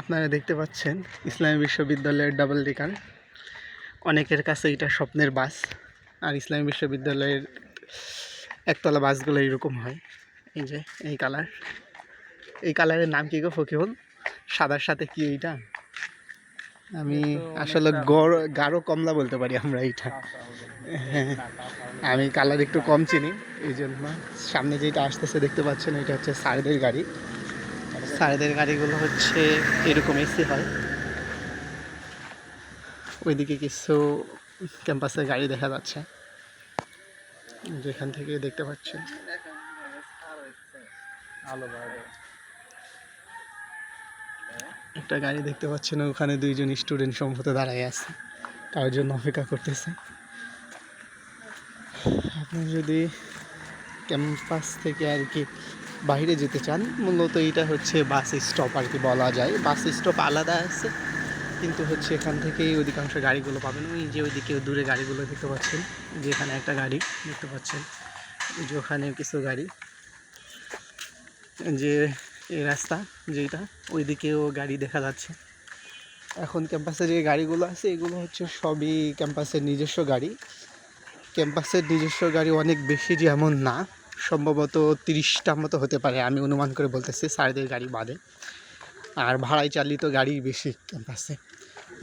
আপনারা দেখতে পাচ্ছেন ইসলামী বিশ্ববিদ্যালয়ের ডাবল ডিকার অনেকের কাছে এটা স্বপ্নের বাস আর ইসলামী বিশ্ববিদ্যালয়ের একতলা বাসগুলো এরকম হয়। এই যে এই কালার এই কালারের নাম কি গো ফকিহুল? সাদার সাথে কি এইটা? আমি আসলে গড় গাঢ় কমলা বলতে পারি আমরা এইটা। হ্যাঁ আমি কালার একটু কম চিনি এই জন্য সামনে যেটা আসতেছে দেখতে পাচ্ছেন এটা হচ্ছে সারদের গাড়ি। সারদের গাড়িগুলো হচ্ছে এরকম এসি হয়। ওইদিকে কিছু ক্যাম্পাসের গাড়ি দেখা যাচ্ছে। যেখান থেকে দেখতে পাচ্ছেন একটা গাড়ি দেখতে পাচ্ছেন, ওখানে দুইজন স্টুডেন্ট সম্ভবত দাঁড়ায় আছে। তার জন্য অপেক্ষা করতেছে। আপনি যদি ক্যাম্পাস থেকে আর কি বাইরে যেতে চান, মূলত এটা হচ্ছে বাস স্টপ আর কি বলা যায়। বাস স্টপ আলাদা আছে, কিন্তু হচ্ছে এখান থেকেই অধিকাংশ গাড়িগুলো পাবেন। ওই যে ওইদিকে দূরে গাড়িগুলো দেখতে পাচ্ছেন, যেখানে একটা গাড়ি দেখতে পাচ্ছেন যে ওখানে কিছু গাড়ি। যে এই রাস্তা যেটা, ওইদিকেও গাড়ি দেখা যাচ্ছে। এখন ক্যাম্পাসে যে গাড়িগুলো আছে, এগুলো হচ্ছে সবই ক্যাম্পাসের নিজস্ব গাড়ি। ক্যাম্পাসের নিজস্ব গাড়ি অনেক বেশি যেমন না সম্ভবত তিরিশটার মতো হতে পারে, আমি অনুমান করে বলতেছি সারদের গাড়ি বাদে। আর ভাড়ায় চালিত গাড়ি বেশি ক্যাম্পাসে।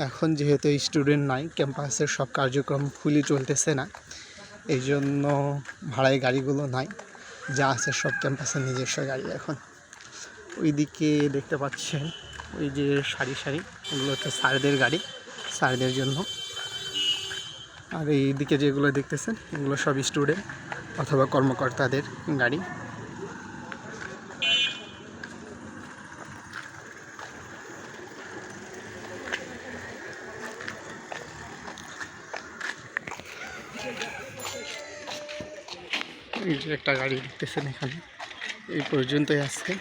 এখন যেহেতু স্টুডেন্ট নাই, ক্যাম্পাসের সব কার্যক্রম ফুলি চলতেছে না এই জন্য ভাড়ায় গাড়িগুলো নাই। যা আছে সব ক্যাম্পাসের নিজস্ব গাড়ি এখন। ওইদিকে দেখতে পাচ্ছেন, ওই যে সারি সারি ওগুলো হচ্ছে স্যারদের গাড়ি, স্যারদের জন্য। আর এইদিকে যেগুলো দেখতেছেন, এগুলো সব স্টুডেন্ট অথবা কর্মকর্তাদের গাড়ি। একটা গাড়ি দেখতেছেন এখানে। এই পর্যন্তই আজকে।